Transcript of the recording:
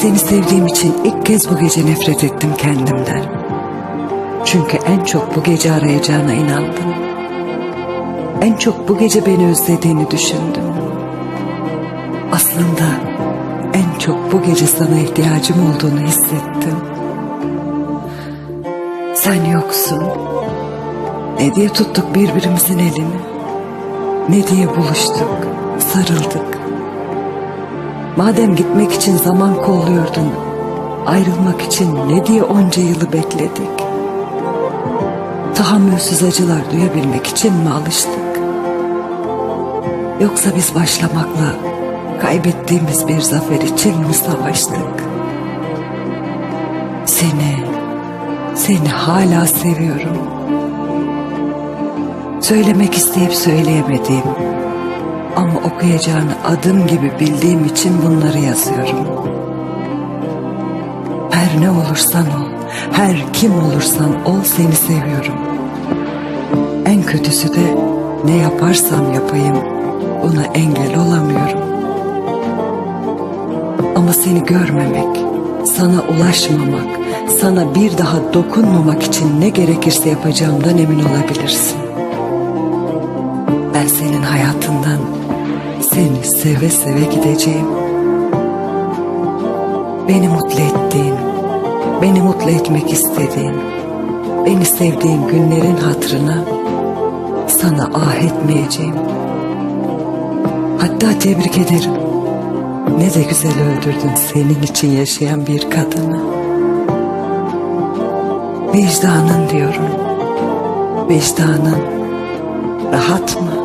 Seni sevdiğim için ilk kez bu gece nefret ettim kendimden. Çünkü en çok bu gece arayacağına inandım. En çok bu gece beni özlediğini düşündüm. Aslında en çok bu gece sana ihtiyacım olduğunu hissettim. Sen yoksun. Ne diye tuttuk birbirimizin elini. Ne diye buluştuk, sarıldık. Madem gitmek için zaman kolluyordun, ayrılmak için ne diye onca yılı bekledik? Tahammülsüz acılar duyabilmek için mi alıştık? Yoksa biz başlamakla kaybettiğimiz bir zafer için mi savaştık? Seni, seni hala seviyorum. Söylemek isteyip söyleyemediğim ama okuyacağını adım gibi bildiğim için bunları yazıyorum. Her ne olursan ol, her kim olursan ol seni seviyorum. En kötüsü de ne yaparsam yapayım buna engel olamıyorum. Ama seni görmemek, sana ulaşmamak, sana bir daha dokunmamak için ne gerekirse yapacağımdan emin olabilirsin. Ben senin hayatından seni seve seve gideceğim. Beni mutlu ettiğin, beni mutlu etmek istediğin, beni sevdiğin günlerin hatırına sana ah etmeyeceğim. Hatta tebrik ederim. Ne de güzel öldürdün senin için yaşayan bir kadını. Vicdanın diyorum. Vicdanın rahat mı?